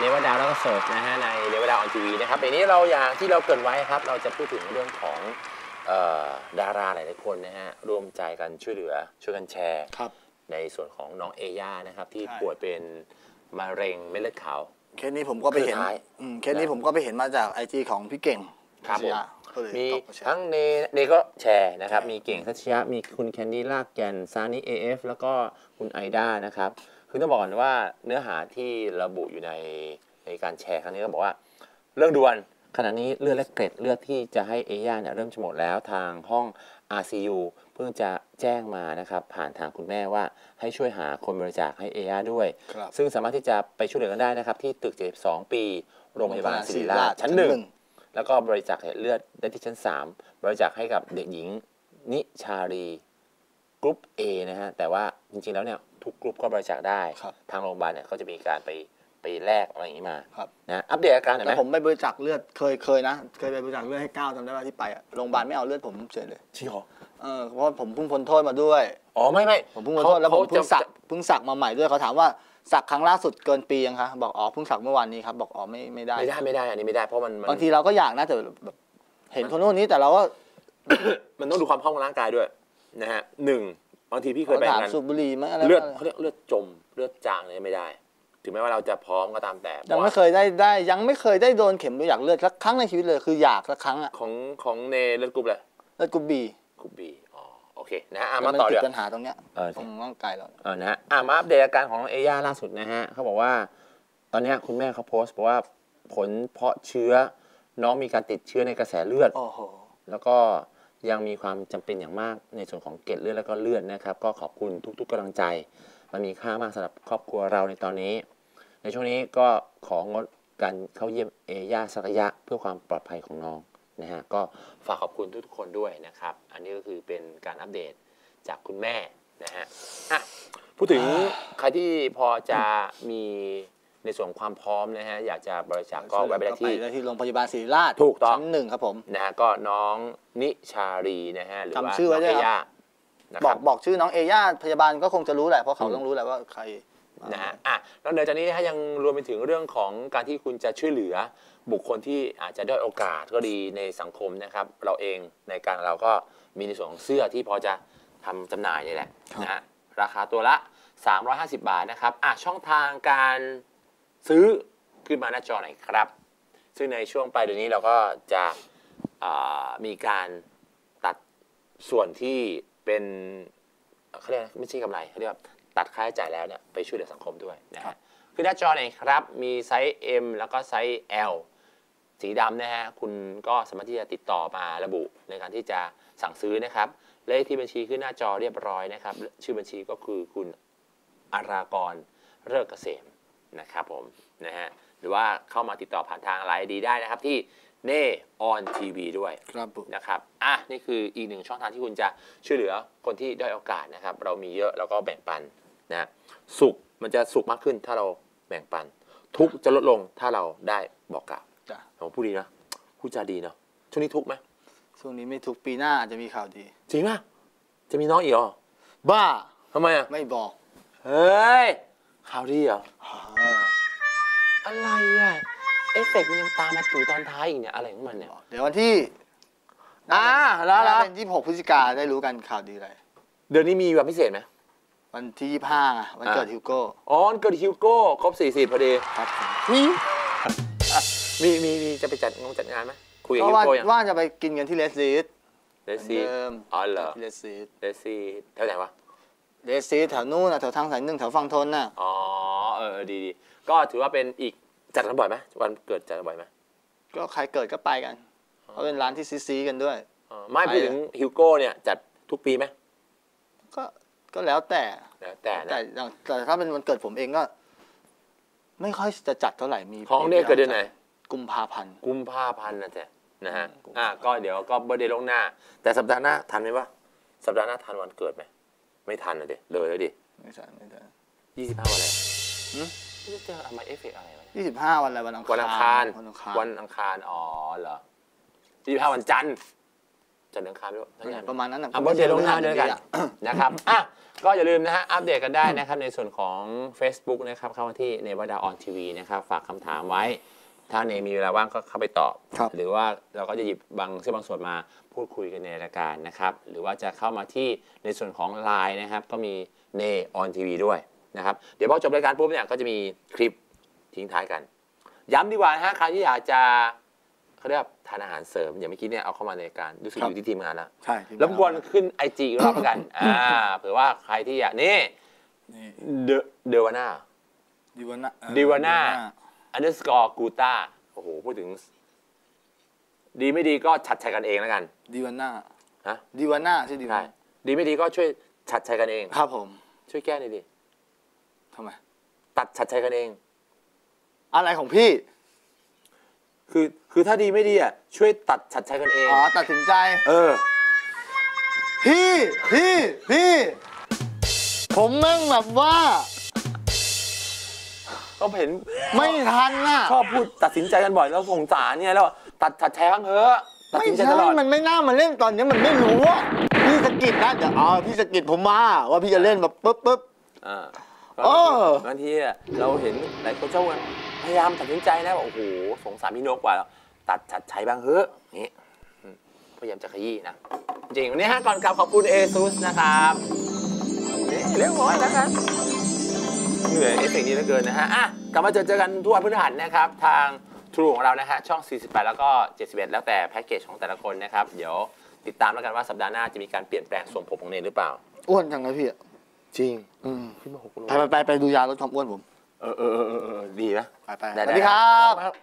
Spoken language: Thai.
เลวดาวแล้วก็โสดนะฮะในเลวดาวออนทีวีนะครับในนี้เราอย่างที่เราเกรินไว้ครับ เราจะพูดถึงเรื่องของเอ่อดาราหลายๆคนนะฮะร่วมใจกันช่วยเหลือช่วยกันแชร์ครับในส่วนของน้องเอย่านะครับ ที่ใช่ป่วยเป็นมะเร็งเม็ดเลือดขาวเคสนี้ผมก็ไปเห็นคือท้ายอืมเคสนี้ผมก็ไปเห็นมาจากไอจีของพี่เก่งครับผมชยะก็เลยมีต้องาแชร์ทั้งเนเนก็แชร์นะครับใช่มีเก่งทัชยะมีคุณแคนดี้ลากแกนซานิเอฟแล้วก็คุณไอด้านะครับ คือต้องบอกก่อนว่าเนื้อหาที่ระบุอยู่ในในการแชร์ครั้งนี้ก็บอกว่า เรื่องด่วนขณะนี้เลือดและเกล็ดเลือดที่จะให้เอย่าเนี่ยเริ่มจะหมดแล้วทางห้อง RCU เพิ่งจะแจ้งมานะครับผ่านทางคุณแม่ว่าให้ช่วยหาคนบริจาคให้เอย่าด้วยครับซึ่งสามารถที่จะไปช่วยเหลือกันได้นะครับ ที่ตึก 72 ปี โรงพยาบาลศิริราชชั้นหนึ่งแล้วก็บริจาคเลือดได้ที่ชั้น 3 บริจาคให้กับเด็กหญิงนิชารี กรุ๊ป A นะฮะแต่ว่าจริงๆแล้วเนี่ยทุกกรุ๊ปก็บริจาคได้ ครับ ทางโรงพยาบาลเนี่ยเขาจะมีการไปไปแลกอะไรอย่างนี้มาครับ นะอัปเดตอาการหน่อยไหแต่มผมไปบริจาคเลือดเคยเคยนะ เคยไปบริจาคเลือดให้ก้าวจำได้ว่าที่ไปอะโรงพยาบาลไม่เอาเลือดผมเฉยเลยจริงเหรอเออเพราะว่าผมเพิ่งพ้นโทษมาด้วย อ๋อไม่ไม่ผมเพิ่งพ้นโทษแล้วผมเพิ่งสักเพิ่งสักมาใหม่ด้วยเขาถามว่าสักครั้งล่าสุดเกินปียังคะบอกอ๋อเพิ่งสักเมื่อวานนี้ครับบอกอ๋อไม่ไม่ได้ ไม่ได้ไม่ได้อันนี้ไม่ได้เพราะมันมันบางทีเราก็อยากนะแต่แบบเห็นคนโน้นนี้แต่เราก็ มันต้องดูความพร้อมของร่างกายด้วย นะฮะหนึ่งบางทีพี่เคยไปถามงานสูบบุหรี่ไหมอะไรเลือดไหมเขาเรียกเลือดจมเลือดจางเนี่ยไม่ได้ ถึงแม้ว่าเราจะพร้อมก็ตามแต่ยังไม่เคยได้ได้ยังไม่เคยได้โดนเข็มบริจาคเลือดสักครั้งในชีวิตเลยคืออยากสักครั้งอะของของเนเลือดกรุ๊ปเลยเลือดกรุ๊ปบีกรุ๊ปบีอ๋อโอเคนะฮะอะแต่มามันต่อติเดี๋ดยวปัญหาตรงเนี้ยเออตรงร่างกายเรา เออนะฮะอะมาอัปเดตอาการของน้องเอย่าล่าสุดนะฮะเขาบอกว่า ตอนเนี้ยคุณแม่เขาโพสต์บอกว่าผลเพาะเชื้อ น้องมีการติดเชื้อในกระแสเลือด โอ้โห แล้วก็ ยังมีความจำเป็นอย่างมากในส่วนของเกล็ดเลือดแล้วก็เลือดนะครับ ก็ขอบคุณทุกๆกำลังใจ มันมีค่ามากสำหรับครอบครัวเราในตอนนี้ ในช่วงนี้ก็ของงดการเข้าเยี่ยมเอย่าสักระยะเพื่อความปลอดภัยของน้องนะฮะก็ฝากขอบคุณทุกๆคนด้วยนะครับ อันนี้ก็คือเป็นการอัปเดตจากคุณแม่นะฮะอะพูดถึงใครที่พอจะมี ในส่วนของความพร้อมนะฮะอยากจะบริจาคก็แวะไปได้ที่ได้ที่โรงพยาบาลศรีราชถูกต้อง ชั้นหนึ่งครับผม นะฮะก็น้องนิชารีนะฮะหรือว่าจำชื่อไว้ด้วยน้งครับเอย่านะคบอรักบ บอกชื่อน้องเอย่าพยาบาลก็คงจะรู้แหละเพราะเขาอืมต้องรู้แหละว่าใครนะฮะอะนอกเหนือจากนี้นะฮะยังรวมไปถึงเรื่องของการที่คุณจะช่วยเหลือบุคคลที่อาจจะด้อยโอกาสก็ดีในสังคมนะครับ เราเองในการเราก็มีในส่วนของเสื้อที่พอจะทำจำหน่ายนี่แหละนะฮะราคาตัวละ 350 บาทนะครับอะช่องทางการ ซื้อขึ้นมาหน้าจอหน่อยครับ ซึ่งในช่วงปลายเดือนนี้เราก็จะมีการตัดส่วนที่เป็นเขาเรียกไม่ใช่กำไรเขาเรียกว่าตัดค่าใช้จ่ายแล้วเนี่ยไปช่วยเหลือสังคมด้วยนะครัฮะบคือหน้าจอเนี่ยครับ มีไซส์ M แล้วก็ไซส์ L สีดำนะฮะคุณก็สามารถที่จะติดต่อมาระบุในการที่จะสั่งซื้อนะครับเลขที่บัญชีขึ้นหน้าจอเรียบร้อยนะครับ ชื่อบัญชีก็คือคุณอารากรเลิกเกษม นะครับผมนะฮะหรือว่าเข้ามาติดต่อผ่านทางไลน์ดีได้นะครับที่เน่ออนทีวีด้วยครับผมนะครับอะนี่คืออีกหนึ่งช่องทางที่คุณจะช่วยเหลือคนที่ด้อยโอกาสนะครับ เรามีเยอะแล้วก็แบ่งปันนะสุขมันจะสุขมากขึ้นถ้าเราแบ่งปัน ทุกข์จะลดลงถ้าเราได้บอกกล่าวจ้ะผมพูดดีนะพูดจาดีเนาะช่วงนี้ทุกข์ไหมช่วงนี้ไม่ทุกปีหน้าอาจจะมีข่าวดี จริงป่ะจะมีน้องอีกเหรอบ้าทำไมอะไม่บอก เฮ้ยข่าวดีเหรอ อ่าอะไรอะ เอฟเฟกต์มันยังตามมาตู่ตอนท้ายอีกเนี่ย อะไรของมันเนี่ย เดี๋ยววันที่อ่าแล้วแล้วเป็นยี่สิบหกพฤศจิกาได้รู้กันข่าวดีอะไร เดือนนี้มีแบบพิเศษไหมวันที่ยี่ห้าวันเกิดอ่าฮิวโก้ อ๋อวันเกิดฮิวโก้ ครบ40พอดีครับผมมีมีมีมีจะไปจัดงานจัดงานไหมคุยกับก็ฮิวว่าโก้ยังว่าจะไปกินกันที่เลสซีดเลสซี่เดิมอ๋อเหรอที่เลสซีดเลสซี่แถวไหนวะเลสซีดแถวนู้นนะแถวทางสายหนึ่งแถวฝั่งทนน่ะ อ๋อเออดีดี ก็ถือว่าเป็นอีกจัดกันบ่อยไหมวันเกิดจัดกันบ่อยไหมก็ใครเกิดก็ไปกันเพราะเป็นร้านที่ซีซีกันด้วยอ๋อไม่ไปพูดถึงฮิวโก้เนี่ยจัดทุกปีไหมก็ก็แล้วแต่แล้วแต่นะแต่อย่างแต่ถ้าเป็นวันเกิดผมเองก็ ไม่ค่อยจะจัดเท่าไหร่มีของเนี่ยเกิดเดือนไหนกุมภาพันธ์กุมภาพันธ์นะจ๊ะนะฮะกุมภาอะก็เดี๋ยวก็เบอร์เดย์ลวงหน้า แต่สัปดาห์หน้าทันไหมวะสัปดาห์หน้าทันวันเกิดไหมไม่ทันนะเด็เลยแล้วดิไม่ใช่ไม่ใช่ยี่สิบห้าวันอะไร หืมไม่ได้เจออะไรเอฟเฟกต์อะไรวะยี่สิบห้าวันอะไรวันอังคาร วันอังคาร วันอังคาร วันอังคาร อ๋อเหรอยี่สิบห้าวันจันทร์จันทร์อังคารไม่รู้ทั้งอย่างประมาณนั้นนะอัปเดตลวงหน้าด้วยกันนะครับอะก็อย่าลืมนะฮะ อัปเดตกันได้นะครับ ในส่วนของ Facebook นะครับเข้ามาที่เนวดาออนทีวีนะครับ ฝากคำถามไว้ ถ้าเนมีเวลาว่างก็เข้าไปตอบครับหรือว่าเราก็จะหยิบบางเส้นบางส่วนมาพูดคุยกันในรายการนะครับ หรือว่าจะเข้ามาที่ในส่วนของ Line นะครับ ก็มีเนออนทีวีด้วย นะครับเดี๋ยวพอจบรายการปุ๊บเนี่ยก็จะมีคลิปทิ้งท้ายกัน ย้ำดีกว่านะฮะใครที่อยากจะเขาเรียกว่าทานอาหารเสริมอย่างเมื่อกี้เนี่ยเอาเข้ามาในรายการรู้สึกอยู่ที่ทีมงานแล้วใช่รบกวนขึ้นไอจีรอบกันอ่าเผื่อว่าใครที่อยากนี่นี่เดเดวาน่าดิวาน่าดิวาน่าอันเดอร์สกอร์กูต้าโอ้โหพูดถึง ดีไม่ดีก็ฉัดชัยกันเองแล้วกันดิวาน่าฮะดิวาน่าใช่ดิวาใช่น่าดีไม่ดีก็ช่วยฉัดชัยกันเอง ครับผม ช่วยแก้หน่อยดิ ทำไม ตัดฉัดชัยกันเอง อะไรของพี่ คือคือถ้าดีไม่ดีอะช่วยตัดฉัดชัยกันเอง อ๋อ ตัดสินใจ เออ พี่พี่พี่ ผมแม่งแบบว่า ก็เห็นไม่ทันน่ะชอบพูดตัดสินใจกันบ่อยแล้วสงสารเนี่ยแล้วตัดฉัดชัยบ้างเถอะตัดไม่สินใจใช่ตลอด มันไม่น่ามาเล่นตอนนี้มันไม่รู้อะพี่สะกิดนะเดี๋ยวอ๋อพี่สะกิดผมมาว่าพี่จะเล่นแบบปุ๊บปุ๊บ อ่า เออ บางทีอะเราเห็นหลายคนชอบว่าพยายามตัดสินใจนะว่าโอ้โหสงสารพี่นกกว่าแล้วตัดชัดใช้บ้างเฮ้อะนี่อืมพยายามจะขยี้นะ จริงวันนี้ฮะก่อนกลับขอบคุณ ASUS นะครับนี่เรียบร้อยแล้วกันเหนื่อยเอฟเฟกต์นี้เหลือเกินนะฮะอะกลับมาเจอเจอกันทุกวันพฤหัสนะครับ ทางทรูของเรานะฮะช่อง 48 แล้วก็ 71 แล้วแต่แพ็กเกจของแต่ละคนนะครับ เดี๋ยวติดตามแล้วกันว่าสัปดาห์หน้าจะมีการเปลี่ยนแปลงทรงผมของเนนหรือเปล่า อ้วนจังเลยพี่อะ จริงอืมพี่มาหกโลไปไปไปไปดูยาลดความอ้วนผม เออเออเออเออดีนะ ไปไปได้สวัสได้ดีครับ ครับ